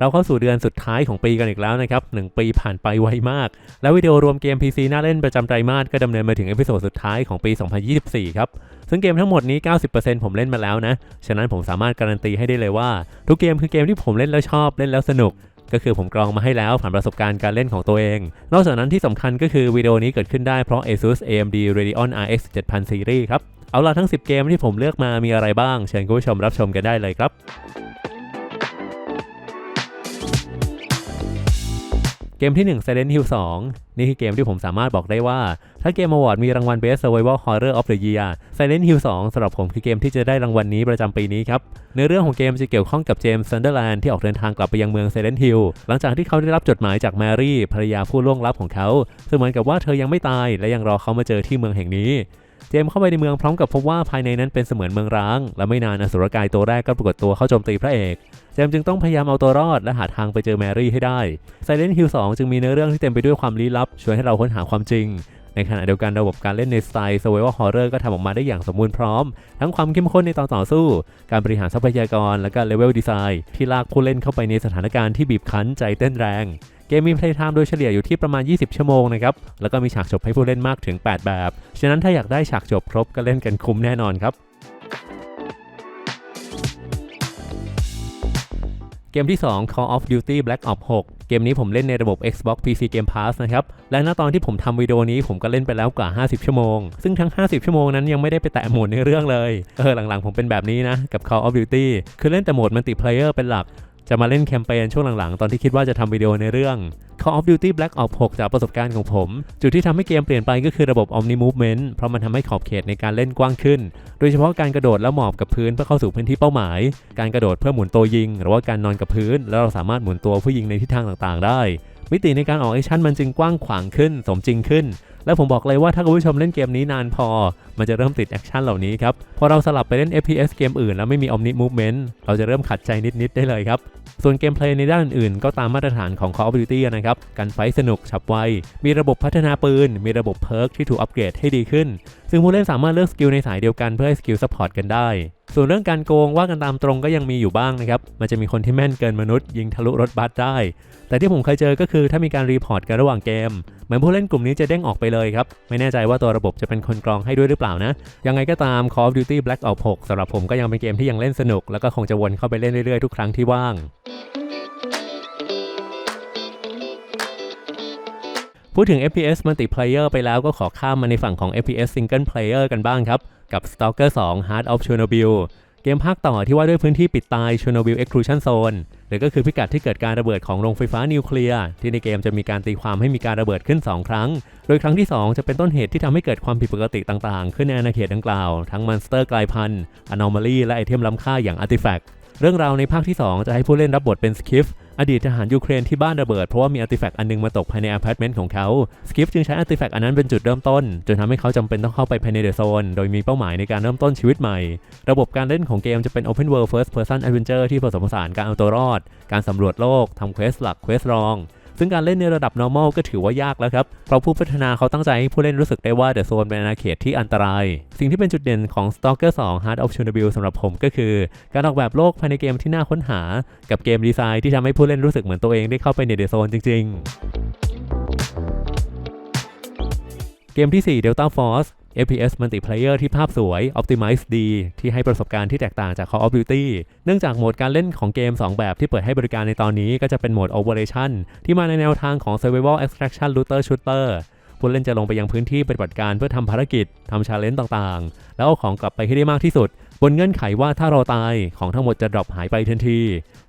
เราเข้าสู่เดือนสุดท้ายของปีกันอีกแล้วนะครับ 1 ปีผ่านไปไวมาก แล้ววิดีโอรวมเกม PC น่าเล่นประจำไตรมาสก็ดำเนินมาถึงเอพิโซดสุดท้ายของปี 2024 ครับ ซึ่งเกมทั้งหมดนี้ 90%ผมเล่นมาแล้วนะ ฉะนั้นผมสามารถการันตีให้ได้เลยว่า ทุกเกมคือเกมที่ผมเล่นแล้วชอบเล่นแล้วสนุก ก็คือผมกรองมาให้แล้วผ่านประสบการณ์การเล่นของตัวเอง นอกจากนั้นที่สำคัญก็คือวิดีโอนี้เกิดขึ้นได้เพราะ ASUS AMD Radeon RX 7000 Series ครับ เอาล่ะทั้ง 10 เกมที่ผมเลือกมามีอะไรบ้าง เชิญคุณผู้ชมรับชมกันได้เลยครับเกมที่ 1 Silent Hill 2 นี่คือเกมที่ผมสามารถบอกได้ว่า ถ้าเกมอวอร์ดมีรางวัล Best Survival Horror of the Year Silent Hill 2สำหรับผมคือเกมที่จะได้รางวัลนี้ประจำปีนี้ครับเนื้อเรื่องของเกมจะเกี่ยวข้องกับเจมส์ซันเดอร์แลนด์ที่ออกเดินทางกลับไปยังเมือง Silent Hill หลังจากที่เขาได้รับจดหมายจากแมรี่ภรรยาผู้ล่วงลับของเขาซึ่งเหมือนกับว่าเธอยังไม่ตายและยังรอเขามาเจอที่เมืองแห่งนี้ เจมเข้าไปในเมืองพร้อมกับพบว่าภายในนั้นเป็นเสมือนเมืองร้าง และไม่นานอสุรกายตัวแรกก็ปรากฏตัวเข้าโจมตีพระเอก เจมจึงต้องพยายามเอาตัวรอดและหาทางไปเจอแมรี่ให้ได้ Silent Hill 2 จึงมีเนื้อเรื่องที่เต็มไปด้วยความลี้ลับ ช่วยให้เราค้นหาความจริง ในขณะเดียวกันระบบการเล่นในสไตล์ Survival Horror ก็ทำออกมาได้อย่างสมบูรณ์พร้อม ทั้งความเข้มข้นในตอนต่อสู้ การบริหารทรัพยากร และก็เลเวลดีไซน์ที่ลากผู้เล่นเข้าไปในสถานการณ์ที่บีบคั้นใจเต้นแรง เกมมี playtime โดยเฉลี่ยอยู่ที่ประมาณ 20 ชั่วโมงนะครับ แล้วก็มีฉากจบให้ผู้เล่นมากถึง 8 แบบ ฉะนั้นถ้าอยากได้ฉากจบครบก็เล่นกันคุ้มแน่นอนครับ เกมที่ 2 Call of Duty Black Ops 6เกมนี้ผมเล่นในระบบ Xbox PC Game Pass นะครับ และณตอนที่ผมทำวิดีโอนี้ผมก็เล่นไปแล้วกว่า 50 ชั่วโมง ซึ่งทั้ง 50 ชั่วโมงนั้นยังไม่ได้ไปแตะโหมดในเรื่องเลย เออหลังๆผมเป็นแบบนี้นะ กับ Call of Duty คือเล่นแต่โหมดมัลติเพลเยอร์เป็นหลัก จะมาเล่นแคมเปญช่วงหลังๆ ตอนที่คิดว่าจะทำวิดีโอในเรื่อง Call of Duty Black Ops 6 จากประสบการณ์ของผม จุดที่ทำให้เกมเปลี่ยนไปก็คือระบบ Omni Movement เพราะมันทำให้ขอบเขตในการเล่นกว้างขึ้น โดยเฉพาะการกระโดดแล้วหมอบกับพื้นเพื่อเข้าสู่พื้นที่เป้าหมาย การกระโดดเพื่อหมุนตัวยิง หรือว่าการนอนกับพื้น แล้วเราสามารถหมุนตัวผู้ยิงในทิศทางต่างๆ ได้ มิติในการออกแอคชั่นมันจึงกว้างขวางขึ้น สมจริงขึ้น และผมบอกเลยว่าถ้าคุณผู้ชมเล่นเกมนี้นานพอ มันจะเริ่มติดแอคชั่นเหล่านี้ครับ พอเราสลับไปเล่น FPS เกมอื่นแล้วไม่มี Omni Movement เราจะเริ่มขัดใจนิด ๆ ได้เลยครับ ส่วนเกมเพลย์ในด้านอื่นๆก็ตามมาตรฐานของ Call of Duty นะครับ การไฟสนุกฉับไว มีระบบพัฒนาปืน มีระบบเพิร์กที่ถูกอัปเกรดให้ดีขึ้น ซึ่งผู้เล่นสามารถเลือกสกิลในสายเดียวกันเพื่อให้สกิลซัพพอร์ตกันได้ ส่วนเรื่องการโกงว่ากันตามตรงก็ยังมีอยู่บ้างนะครับ มันจะมีคนที่แม่นเกินมนุษย์ ยิงทะลุรถบัสได้ แต่ที่ผมเคยเจอก็คือถ้ามีการรีพอร์ตกันระหว่างเกม เหมือนผู้เล่นกลุ่มนี้จะเด้งออกไปเลยครับ ไม่แน่ใจว่าตัวระบบจะเป็นคนกรองให้ด้วยหรือเปล่านะ ยังไงก็ตาม Call of Duty Black Ops 6สำหรับผมก็ยังเป็นเกมที่ยังเล่นสนุก แล้วก็คงจะวนเข้าไปเล่นเรื่อยๆทุกครั้งที่ว่างพูดถึง FPS Multiplayer ไปแล้วก็ขอข้ามมาในฝั่งของ FPS Single Player กันบ้างครับ กับ Stalker 2 Heart of Chernobyl เกมภาคต่อที่ว่าด้วยพื้นที่ปิดตาย Chernobyl Exclusion Zone หรือก็คือพิกัดที่เกิดการระเบิดของโรงไฟฟ้านิวเคลียร์ที่ในเกมจะมีการตีความให้มีการระเบิดขึ้น 2 ครั้ง โดยครั้งที่ 2 จะเป็นต้นเหตุที่ทำให้เกิดความผิดปกติต่างๆ ขึ้นในอาณาเขตดังกล่าว ทั้งมอนสเตอร์กลายพันธุ์ Anomaly และไอเทมล้ำค่าอย่างอาร์ติแฟกต์ เรื่องราวในภาคที่ 2 จะให้ผู้เล่นรับบทเป็นสกิฟอดีตทหารยูเครนที่บ้านระเบิดเพราะว่ามีอาร์ติแฟกต์อันนึงมาตกภายในอพาร์ตเมนต์ของเขาสกิฟจึงใช้อาร์ติแฟกต์อันนั้นเป็นจุดเริ่มต้น จนทำให้เขาจำเป็นต้องเข้าไปภายในเดอะโซน โดยมีเป้าหมายในการเริ่มต้นชีวิตใหม่ ระบบการเล่นของเกมจะเป็น Open World First Person Adventure ที่ผสมผสานการเอาตัวรอด การสำรวจโลกทำเควสหลักเควสรอง ซึ่งการเล่นในระดับ normal ก็ถือว่ายากแล้วครับ เพราะผู้พัฒนาเขาตั้งใจให้ผู้เล่นรู้สึกได้ว่าเดอะโซนเป็นอาณาเขตที่อันตราย สิ่งที่เป็นจุดเด่นของ Stalker 2 Heart of Chernobyl สำหรับผมก็คือ การออกแบบโลกภายในเกมที่น่าค้นหา กับเกมดีไซน์ที่ทำให้ผู้เล่นรู้สึกเหมือนตัวเองได้เข้าไปในเดอะโซนจริง ๆเกมที่ 4 Delta Force FPS Multiplayer ที่ภาพสวย Optimize ดี ที่ให้ประสบการณ์ที่แตกต่างจาก Call of Duty เนื่องจากโหมดการเล่นของเกม 2 แบบที่เปิดให้บริการในตอนนี้ก็จะเป็นโหมด Operation ที่มาในแนวทางของ Survival Extraction Looter Shooter ผู้เล่นจะลงไปยังพื้นที่ปฏิบัติการเพื่อทำภารกิจทำชาเลนจ์ต่างๆ แล้วเอาของกลับไปให้ได้มากที่สุด บนเงื่อนไขว่าถ้าเราตายของทั้งหมดจะดรอปหายไปทันที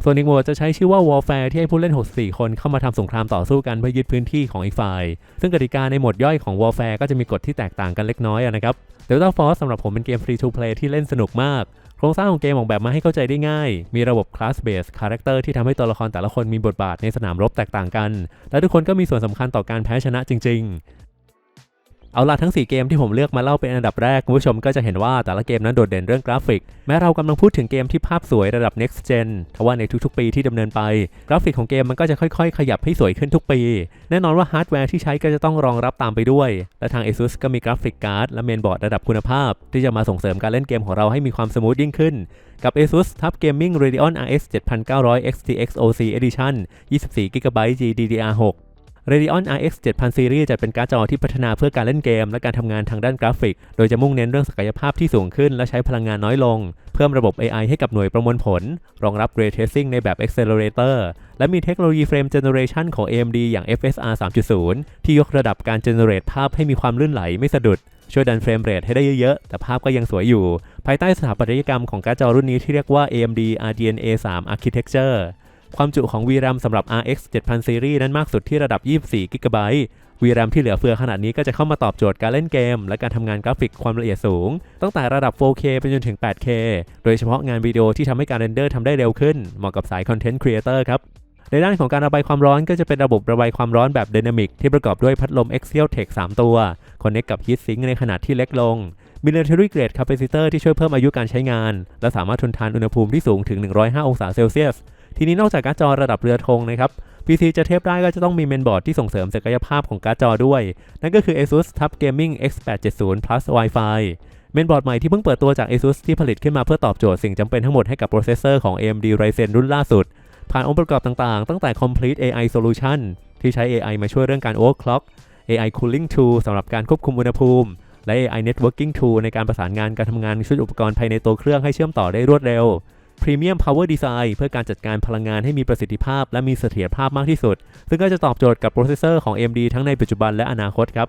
ส่วนอีกหมดจะใช้ชื่อว่า Warfare ที่ให้ผู้เล่น 64 คนเข้ามาทำสงครามต่อสู้กันเพื่อยึดพื้นที่ของอีกฝ่าย ซึ่งกติกาในโหมดย่อยของ Warfare ก็จะมีกฎที่แตกต่างกันเล็กน้อยนะครับ Delta Force สำหรับผมเป็นเกม Free to Play ที่เล่นสนุกมาก โครงสร้างของเกมออกแบบมาให้เข้าใจได้ง่าย มีระบบ Class Based Character ที่ทำให้ตัวละครแต่ละคนมีบทบาทในสนามรบแตกต่างกัน และทุกคนก็มีส่วนสำคัญต่อการแพ้ชนะจริง เอาล่ะทั้ง 4 เกมที่ผมเลือกมาเล่าเป็นอันดับแรกคุณผู้ชมก็จะเห็นว่าแต่ละเกมนั้นโดดเด่นเรื่องกราฟิก แม้เรากำลังพูดถึงเกมที่ภาพสวยระดับ next gen ทว่าในทุกๆ ปีที่ดำเนินไป กราฟิกของเกมมันก็จะค่อยๆ ขยับให้สวยขึ้นทุกปี แน่นอนว่าฮาร์ดแวร์ที่ใช้ก็จะต้องรองรับตามไปด้วย และทาง ASUS ก็มีกราฟิกการ์ดและเมนบอร์ดระดับคุณภาพ ที่จะมาส่งเสริมการเล่นเกมของเราให้มีความสมูทยิ่งขึ้น กับ ASUS TUF Gaming Radeon RX 7900 XTX OC Edition 24GB GDDR6 Radeon RX 7000 Series จะเป็นการ์ดจอที่พัฒนาเพื่อการเล่นเกม และการทำงานทางด้านกราฟิก โดยจะมุ่งเน้นเรื่องศักยภาพที่สูงขึ้น และใช้พลังงานน้อยลง เพิ่มระบบ AI ให้กับหน่วยประมวลผล รองรับ Ray Tracing ในแบบ Accelerator และมีเทคโนโลยี Frame Generation ของ AMD อย่าง FSR 3.0 ที่ยกระดับการ generate ภาพให้มีความลื่นไหลไม่สะดุดช่วยดันเฟรมเรทให้ได้เยอะๆ แต่ภาพก็ยังสวยอยู่ ภายใต้สถาปัตยกรรมของการ์ดจอรุ่นนี้ที่เรียกว่า AMD RDNA 3 Architecture ความจุของ VRAM สำหรับ RX 7000 Series นั้นมากสุดที่ระดับ 24 GB VRAM ที่เหลือเฟือขนาดนี้ก็จะเข้ามาตอบโจทย์การเล่นเกม และการทำงานกราฟิกความละเอียดสูง ตั้งแต่ระดับ 4K ไปจนถึง 8K โดยเฉพาะงานวิดีโอที่ทำให้การเรนเดอร์ทำได้เร็วขึ้น เหมาะกับสายคอนเทนต์ครีเอเตอร์ครับในด้านของการระบายความร้อนก็จะเป็นระบบระบายความร้อนแบบ Dynamic ที่ประกอบด้วยพัดลม Axial Tech 3 ตัว Connect กับ Heat Sink ในขนาดที่เล็กลง Military Grade Capacitor ที่ช่วยเพิ่มอายุการใช้งาน และสามารถทนทานอุณหภูมิที่สูงถึง 105 องศาเซลเซียส ทีนี้นอกจากการ์ดจอระดับเรือธงนะครับ PC จะเทียบได้ก็จะต้องมีเมนบอร์ดที่ส่งเสริมศักยภาพของการ์ดจอด้วย นั่นก็คือ ASUS TUF Gaming X870 Plus Wi-Fi เมนบอร์ดใหม่ที่เพิ่งเปิดตัวจาก ASUS ที่ผลิตขึ้นมาเพื่อตอบโจทย์สิ่งจำเป็นทั้งหมดให้กับโปรเซสเซอร์ของ AMD Ryzen รุ่นล่าสุด ผ่านองค์ประกอบต่างๆ ตั้งแต่ Complete AI Solution ที่ใช้ AI มาช่วยเรื่องการ overclock AI Cooling Tool สำหรับการควบคุมอุณหภูมิ และ AI Networking Tool ในการประสานงานการทำงานชุดอุปกรณ์ภายในตัวเครื่องให้เชื่อมต่อได้รวดเร็ว Premium Power Design เพื่อการจัดการพลังงานให้มีประสิทธิภาพ และมีเสถียรภาพมากที่สุด ซึ่งก็จะตอบโจทย์กับโปรเซสเซอร์ของ AMD ทั้งในปัจจุบันและอนาคตครับ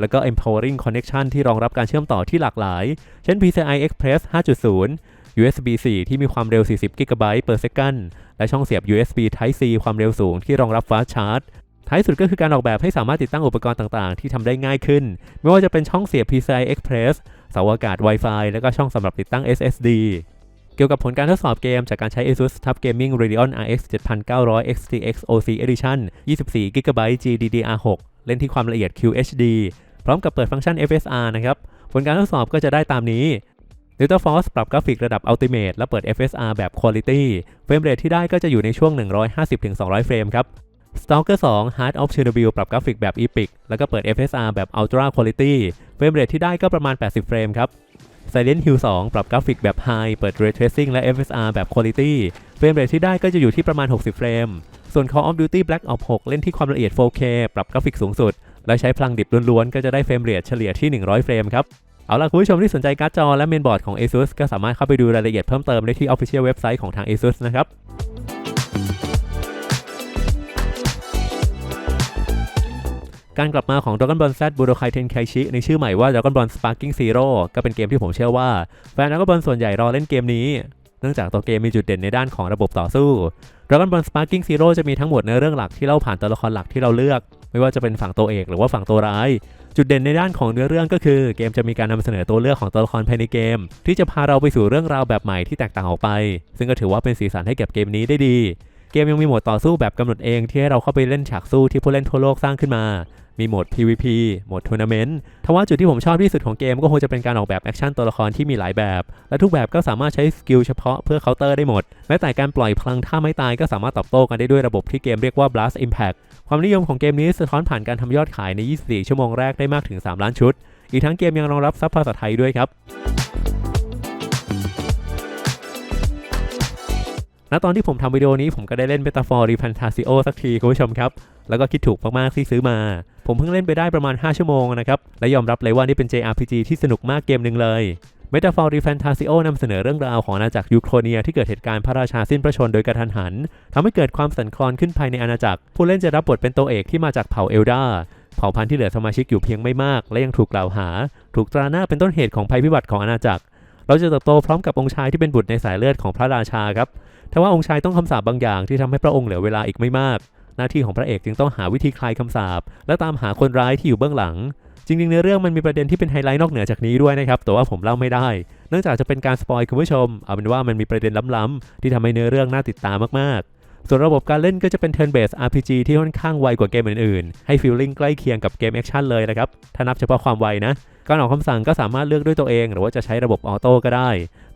แล้วก็ empowering connection ที่รองรับการเชื่อมต่อที่หลากหลาย เช่น PCI Express 5.0 USB 4 ที่มีความเร็ว 40 GB per second และช่องเสียบ USB Type C ความเร็วสูงที่รองรับ Fast Charge ท้ายสุดก็คือการออกแบบให้สามารถติดตั้งอุปกรณ์ต่างๆ ที่ทำได้ง่ายขึ้น ไม่ว่าจะเป็นช่องเสียบ PCI Express เสาอากาศ Wi-Fi และก็ช่องสำหรับติดตั้ง SSD เกี่ยวกับผลการทดสอบเกมจากการใช้ ASUS TUF Gaming Radeon RX 7900 XTX OC Edition 24GB GDDR6 เล่นที่ความละเอียด QHD พร้อมกับเปิดฟังก์ชัน FSR นะครับ ผลการทดสอบก็จะได้ตามนี้ Delta Force ปรับกราฟิกระดับ Ultimate และเปิด FSR แบบ Quality เฟรมเรทที่ได้ก็จะอยู่ในช่วง 150-200 เฟรมครับ Stalker 2 Heart of Chernobyl ปรับกราฟิกแบบ Epic แล้วก็เปิด FSR แบบ Ultra Quality เฟรมเรทที่ได้ก็ประมาณ 80 เฟรมครับ Silent Hill 2 ปรับกราฟิกแบบ High เปิด Ray Tracing และ FSR แบบ Quality เฟรมเรทที่ได้ก็จะอยู่ที่ประมาณ 60 เฟรม ส่วน Call of Duty Black Ops 6 เล่นที่ความละเอียด 4K ปรับกราฟิกสูงสุด และใช้พลังดิบล้วนๆ ก็จะได้เฟรมเรทเฉลี่ยที่ 100 เฟรมครับ เอาล่ะคุณผู้ชมที่สนใจการ์ดจอและเมนบอร์ดของ ASUS ก็สามารถเข้าไปดูรายละเอียดเพิ่มเติมได้ที่ Official เว็บไซต์ของทาง ASUS นะครับ การกลับมาของ Dragon Ball Z Budokai Tenkaichi ในชื่อใหม่ว่า Dragon Ball Sparking Zero ก็เป็นเกมที่ผมเชื่อว่าแฟน Dragon Ball ส่วนใหญ่รอเล่นเกมนี้ เนื่องจากตัวเกมมีจุดเด่นในด้านของระบบต่อสู้ Dragon Ball Sparking Zero จะมีทั้งหมดในเรื่องหลักที่เล่าผ่านตัวละครหลักที่เราเลือก ไม่ว่าจะเป็นฝั่งตัวเอกหรือว่าฝั่งตัวร้าย จุดเด่นในด้านของเนื้อเรื่องก็คือ เกมจะมีการนำเสนอตัวเลือกของตัวละครภายในเกม ที่จะพาเราไปสู่เรื่องราวแบบใหม่ที่แตกต่างออกไป ซึ่งก็ถือว่าเป็นสีสันให้กับเกมนี้ได้ดี เกมยังมีโหมดต่อสู้แบบกำหนดเองที่ให้เราเข้าไปเล่นฉากสู้ที่ผู้เล่นทั่วโลกสร้างขึ้นมา มีโหมด PVP โหมดทัวร์นาเมนต์ทว่าจุดที่ผมชอบที่สุดของเกมก็คงจะเป็นการออกแบบแอคชั่นตัวละครที่มีหลายแบบ และทุกแบบก็สามารถใช้สกิลเฉพาะเพื่อเคาน์เตอร์ได้หมด แม้แต่การปล่อยพลังท่าไม้ตายก็สามารถตอบโต้กันได้ด้วยระบบที่เกมเรียกว่า Blast Impact ความนิยมของเกมนี้สะท้อนผ่านการทำยอดขายใน 24 ชั่วโมงแรกได้มากถึง 3 ล้านชุด อีกทั้งเกมยังรองรับซับภาษาไทยด้วยครับ ณตอนที่ผมทำวิดีโอนี้ผมก็ได้เล่น Metaphor Refantasio สักทีคุณผู้ชมครับ แล้วก็คิดถูกมากๆที่ซื้อมา ผมเพิ่งเล่นไปได้ประมาณ 5 ชั่วโมงนะครับ และยอมรับเลยว่านี่เป็น JRPG ที่สนุกมากเกมหนึ่งเลย Metaphor Refantasio นำเสนอเรื่องราวของอาณาจักรยูโครเนียที่เกิดเหตุการณ์พระราชาสิ้นพระชนโดยกระทันหันทำให้เกิดความสั่นคลอนขึ้นภายในอาณาจักร ผู้เล่นจะรับบทเป็นตัวเอกที่มาจากเผ่าเอลดาเผ่าพันธุ์ที่เหลือสมาชิกอยู่เพียงไม่มาก และยังถูกกล่าวหา ถูกตราหน้าเป็นต้นเหตุของภัยพิบัติของอาณาจักร เราจะเติบโตพร้อมกับองค์ชายที่เป็นบุตรในสายเลือดของพระราชาครับ แต่ว่าองค์ชายต้องคำสาปบางอย่างที่ทำให้พระองค์เหลือเวลาอีกไม่มาก หน้าที่ของพระเอกจึงต้องหาวิธีคลายคำสาปและตามหาคนร้ายที่อยู่เบื้องหลัง จริงๆในเรื่องมันมีประเด็นที่เป็นไฮไลท์นอกเหนือจากนี้ด้วยนะครับ แต่ว่าผมเล่าไม่ได้ เนื่องจากจะเป็นการสปอยคุณผู้ชม เอาเป็นว่ามันมีประเด็นล้ำๆที่ทำให้เนื้อเรื่องน่าติดตามมากๆ ส่วนระบบการเล่นก็จะเป็น turn based RPG ที่ค่อนข้างไวกว่าเกมอื่นๆ ให้ฟีลลิ่งใกล้เคียงกับเกมแอคชั่นเลยนะครับ ถ้านับเฉพาะความไวนะ การออกคำสั่งก็สามารถเลือกด้วยตัวเอง หรือว่าจะใช้ระบบออโต้ก็ได้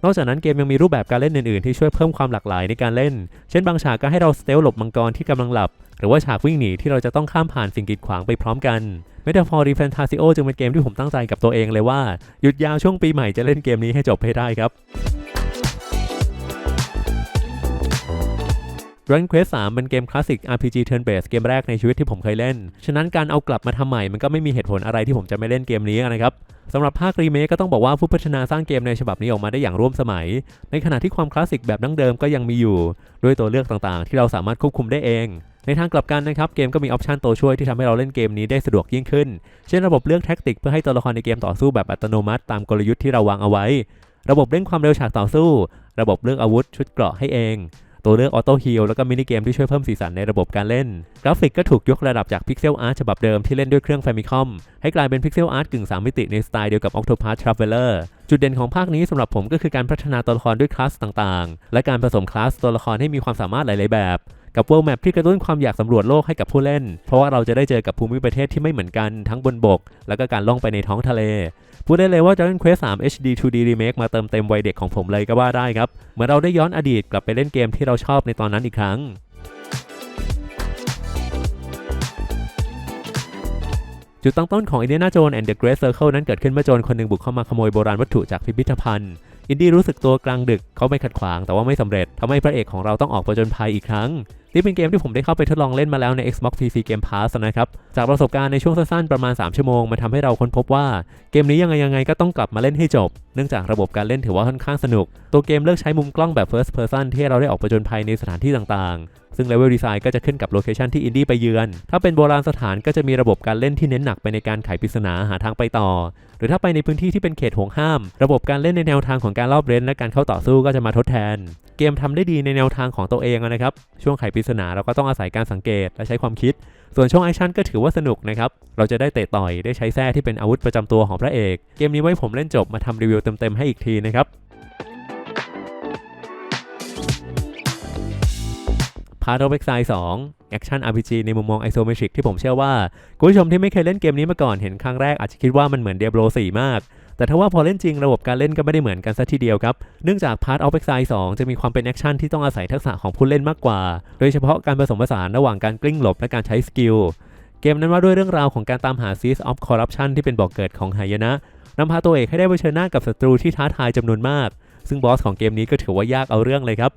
นอกจากนั้นเกมยังมีรูปแบบการเล่นอื่นๆ ที่ช่วยเพิ่มความหลากหลายในการเล่น เช่นบางฉากก็ให้เราสเตลหลบมังกรที่กำลังหลับ หรือว่าฉากวิ่งหนีที่เราจะต้องข้ามผ่านสิ่งกีดขวางไปพร้อมกัน m e t a p h o r y Fantasio จึงเป็นเกมที่ผมตั้งใจกับตัวเองเลยว่า หยุดยาวช่วงปีใหม่จะเล่นเกมนี้ให้จบให้ได้ครับ Dragon Quest 3เป็นเกมคลาสสิก RPG Turn Based เกมแรกในชีวิตที่ผมเคยเล่น ฉะนั้นการเอากลับมาทำใหม่มันก็ไม่มีเหตุผลอะไรที่ผมจะไม่เล่นเกมนี้นะครับสำหรับภาครีเมคก็ต้องบอกว่าผู้พัฒนาสร้างเกมในฉบับนี้ออกมาได้อย่างร่วมสมัย ในขณะที่ความคลาสสิกแบบดั้งเดิมก็ยังมีอยู่ ด้วยตัวเลือกต่างๆ ที่เราสามารถควบคุมได้เอง ในทางกลับกันนะครับเกมก็มีออปชันตัวช่วยที่ทำให้เราเล่นเกมนี้ได้สะดวกยิ่งขึ้น เช่นระบบเลือกแท็กติกเพื่อให้ตัวละครในเกมต่อสู้แบบอัตโนมัติ ตามกลยุทธ์ที่เราวางเอาไว้ ระบบเร่งความเร็วฉากต่อสู้ ระบบเลือกอาวุธชุดเกราะให้เอง ตัวเลือกออโต้ฮีลแล้วก็มินิเกมที่ช่วยเพิ่มสีสันในระบบการเล่น กราฟิกก็ถูกยกระดับจากพิกเซลอาร์ตฉบับเดิมที่เล่นด้วยเครื่องแฟมิคอมให้กลายเป็นพิกเซลอาร์ตกึ่ง 3 มิติในสไตล์เดียวกับ Octopath Traveler จุดเด่นของภาคนี้สำหรับผมก็คือการพัฒนาตัวละครด้วยคลาสต่างๆ และการผสมคลาสตัวละครให้มีความสามารถหลายๆแบบ กับ World Map ที่กระตุ้นความอยากสำรวจโลกให้กับผู้เล่น เพราะว่าเราจะได้เจอกับภูมิประเทศที่ไม่เหมือนกันทั้งบนบก แล้วก็การล่องไปในท้องทะเล พูดได้เลยว่า Dragon Quest 3 HD 2D Remake มาเติมเต็มวัยเด็กของผมเลยก็ว่าได้ครับ เหมือนเราได้ย้อนอดีตกลับไปเล่นเกมที่เราชอบในตอนนั้นอีกครั้งจุดตั้งต้นของ Indiana Jones and the Great Circle นั้นเกิดขึ้นเมื่อโจรคนหนึ่งบุกเข้ามาขโมยโบราณวัตถุจากพิพิธภัณฑ์ อินดี้รู้สึกตัวกลางดึกเขาไม่ขัดขวางแต่ว่าไม่สำเร็จทำให้พระเอกของเราต้องออกประจนภัยอีกครั้ง นี่เป็นเกมที่ผมได้เข้าไปทดลองเล่นมาแล้วใน Xbox PC Game Pass นะครับ จากประสบการณ์ในช่วงสั้นๆประมาณ 3 ชั่วโมง มันทำให้เราค้นพบว่าเกมนี้ยังไงยังไงก็ต้องกลับมาเล่นให้จบ เนื่องจากระบบการเล่นถือว่าค่อนข้างสนุก ตัวเกมเลือกใช้มุมกล้องแบบ first person ที่เราได้ออกประจนภัยในสถานที่ต่างๆ ซึ่ง level design ก็จะขึ้นกับโลเคชันที่อินดี้ไปเยือน ถ้าเป็นโบราณสถานก็จะมีระบบการเล่นที่เน้นหนักไปในการไขปริศนาหาทางไปต่อ หรือถ้าไปในพื้นที่ที่เป็นเขตห่วงห้าม ระบบการเล่นในแนวทางของการรอบเร้นและการเข้าต่อสู้ก็จะมาทดแทน เกมทำได้ดีในแนวทางของตัวเองนะครับ ช่วงไขปริศนาเราก็ต้องอาศัยการสังเกตและใช้ความคิด ส่วนช่วงแอคชั่นก็ถือว่าสนุกนะครับ เราจะได้เตะต่อยได้ใช้แส้ที่เป็นอาวุธประจำตัวของพระเอก เกมนี้ไว้ผมเล่นจบมาทำรีวิวเต็มๆให้อีกทีนะครับ Path of Exile 2 Action RPG ในมุมมอง Isometric ที่ผมเชื่อว่า คุณผู้ชมที่ไม่เคยเล่นเกมนี้มาก่อนเห็นครั้งแรกอาจจะคิดว่ามันเหมือน Diablo 4 มาก แต่ถ้าว่าพอเล่นจริงระบบการเล่นก็ไม่ได้เหมือนกันซะทีเดียวครับ เนื่องจาก Path of Exile 2 จะมีความเป็นแอคชั่นที่ต้องอาศัยทักษะของผู้เล่นมากกว่า โดยเฉพาะการผสมผสานระหว่างการกลิ้งหลบและการใช้สกิลเกมนั้นว่าด้วยเรื่องราวของการตามหา Seeds of Corruption ที่เป็นบ่อกเกิดของหายนะนำพาตัวเอกให้ได้เผชิญหน้ากับศัตรูที่ท้าทายจำนวนมาก ซึ่งบอสของเกมนี้ก็ถือว่ายากเอาเรื่องเลยครับ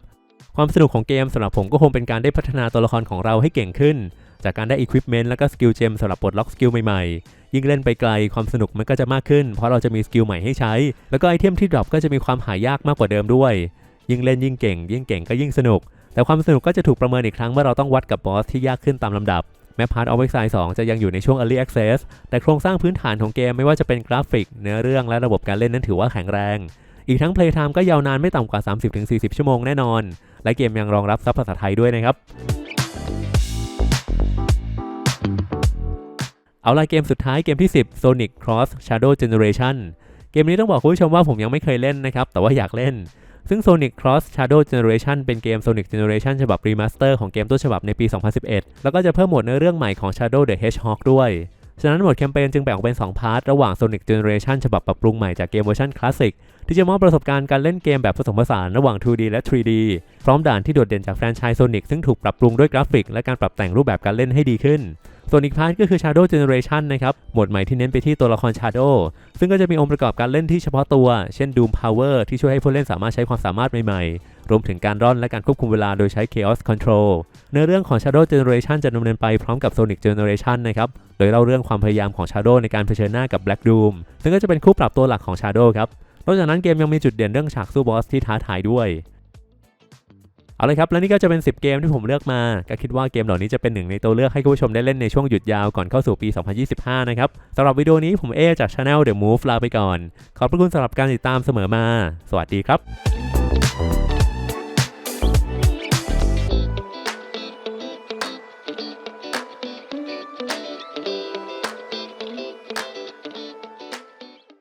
ความสนุกของเกมสำหรับผมก็คงเป็นการได้พัฒนาตัวละครของเราให้เก่งขึ้น จากการได้อุปกรณ์และก็สกิลเจมสำหรับปลดล็อกสกิลใหม่ๆ ยิ่งเล่นไปไกลความสนุกมันก็จะมากขึ้น เพราะเราจะมีสกิลใหม่ให้ใช้ แล้วก็ไอเทมที่ดรอปก็จะมีความหายากมากกว่าเดิมด้วย ยิ่งเล่นยิ่งเก่ง ยิ่งเก่งก็ยิ่งสนุก แต่ความสนุกก็จะถูกประเมินอีกครั้งเมื่อเราต้องวัดกับบอสที่ยากขึ้นตามลำดับแม้พาร์ทออฟเอ็กไซ2จะยังอยู่ในช่วง Early Access แต่โครงสร้างพื้นฐานของเกมไม่ว่าจะเป็นกราฟิก เนื้อเรื่องและระบบการเล่นนั้นถือว่าแข็งแรง อีกทั้ง Playtime ก็ยาวนานไม่ต่ำกว่า 30-40 ชั่วโมงแน่นอน และเกมยังรองรับซับภาษาไทยด้วยนะครับ เอาละเกมสุดท้ายเกมที่ 10 Sonic Cross Shadow Generation เกมนี้ต้องบอกคุณผู้ชมว่าผมยังไม่เคยเล่นนะครับ แต่ว่าอยากเล่น ซึ่ง Sonic Cross Shadow Generation เป็นเกม Sonic Generation ฉบับ Remaster ของเกมต้นฉบับในปี 2011 แล้วก็จะเพิ่มโหมดเนื้อเรื่องใหม่ของ Shadow the Hedgehog ด้วย ฉะนั้นหมดแคมเปญจึงแบ่งออกเป็น 2 พาร์ท ระหว่าง Sonic Generation ฉบับปรับปรุงใหม่จากเกมเวอร์ชันคลาสสิกที่จะมอบประสบการณ์การเล่นเกมแบบผสมผสานระหว่าง 2D และ 3D พร้อมด่านที่โดดเด่นจากแฟรนไชส์ Sonic ซึ่งถูกปรับปรุงด้วยกราฟิก และการปรับแต่งรูปแบบการเล่นให้ดีขึ้น ส่วนอีกพาร์ทก็คือ Shadow Generation นะครับ หมดใหม่ที่เน้นไปที่ตัวละคร Shadow ซึ่งก็จะมีองค์ประกอบการเล่นที่เฉพาะตัว เช่น Doom Power ที่ช่วยให้ผู้เล่นสามารถใช้ความสามารถใหม่ๆ รวมถึงการร่อนและการควบคุมเวลาโดยใช้ Chaos Control เนื้อเรื่องของ Shadow Generation จะดำเนินไปพร้อมกับ Sonic Generation นะครับ โดยเล่าเรื่องความพยายามของ Shadow ในการเผชิญหน้ากับ Black Doom ซึ่งก็จะเป็นคู่ปรับตัวหลักของ Shadow ครับ นอกจากนั้นเกมยังมีจุดเด่นเรื่องฉากสู้บอสที่ท้าทายด้วย เอาเลยครับ และนี่ก็จะเป็น 10 เกมที่ผมเลือกมา ก็คิดว่าเกมเหล่านี้จะเป็นหนึ่งในตัวเลือกให้คุณผู้ชมได้เล่นในช่วงหยุดยาวก่อนเข้าสู่ปี 2025 นะครับสำหรับวิดีโอนี้ผมเอจาก Channel The Move ลาไปก่อน ขอบพระคุณสำหรับการติดตามเสมอมา สวัสดีครับ